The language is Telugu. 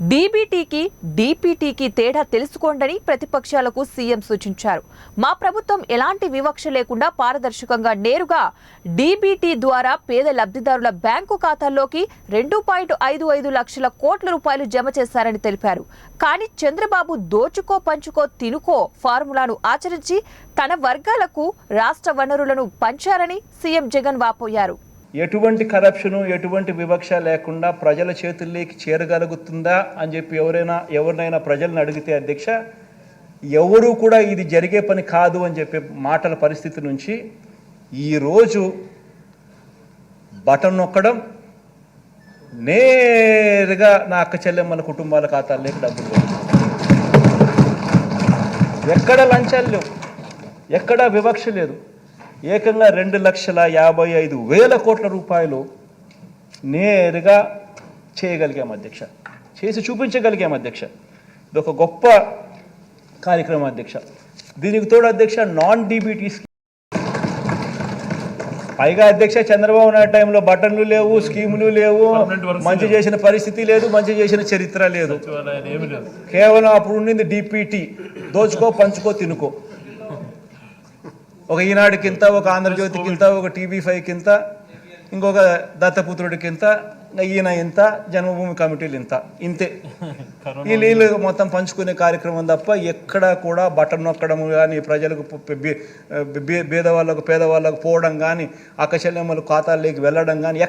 డీబీటీకి డీపీటీకి తేడా తెలుసుకోండని ప్రతిపక్షాలకు సీఎం సూచించారు. మా ప్రభుత్వం ఎలాంటి వివక్ష లేకుండా పారదర్శకంగా నేరుగా డీబీటీ ద్వారా పేద లబ్ధిదారుల బ్యాంకు ఖాతాల్లోకి రెండు పాయింట్ ఐదు ఐదు లక్షల కోట్ల రూపాయలు జమ చేశారని తెలిపారు. కానీ చంద్రబాబు దోచుకో పంచుకో తినుకో ఫార్ములాను ఆచరించి తన వర్గాలకు రాష్ట్ర వనరులను పంచారని సీఎం జగన్ వాపోయారు. ఎటువంటి కరప్షను ఎటువంటి వివక్ష లేకుండా ప్రజల చేతుల్లోకి చేరగలుగుతుందా అని చెప్పి ఎవరైనా ఎవరినైనా ప్రజలను అడిగితే అధ్యక్ష ఎవరూ కూడా ఇది జరిగే పని కాదు అని చెప్పే మాటల పరిస్థితి నుంచి ఈరోజు బటన్ నొక్కడం నేరుగా నా అక్క చెల్లెమ్మల కుటుంబాల ఖాతాల్లోకి డబ్బులు ఎక్కడ లంచాలు లేవు ఎక్కడ వివక్ష లేదు. ఏకంగా రెండు లక్షల యాభై ఐదు వేల కోట్ల రూపాయలు నేరుగా చేయగలిగాం అధ్యక్ష. చేసి చూపించగలిగాం అధ్యక్ష. ఇది ఒక గొప్ప కార్యక్రమం అధ్యక్ష. దీనికి తోడు అధ్యక్ష నాన్ డీబీటీ పైగా అధ్యక్ష చంద్రబాబు నాయుడు టైంలో బటన్లు లేవు స్కీములు లేవు మంచి చేసిన పరిస్థితి లేదు మంచి చేసిన చరిత్ర లేదు. కేవలం అప్పుడు ఉండింది డిపిటి. దోచుకో పంచుకో తినుకో. ఒక ఈనాడుకింత ఒక ఆంధ్రజ్యోతికింత ఒక టీవీ ఫైవ్కింత ఇంకొక దత్తపుత్రుడికింత ఈయన ఇంత జన్మభూమి కమిటీలు ఇంత ఇంతే. ఈ నీళ్ళు మొత్తం పంచుకునే కార్యక్రమం తప్ప ఎక్కడా కూడా బటన్ నొక్కడం కానీ ప్రజలకు బే- పేదవాళ్ళకు పేదవాళ్ళకు పోవడం కానీ అక్క చెల్లెమ్మలు ఖాతాల్లోకి వెళ్ళడం కానీ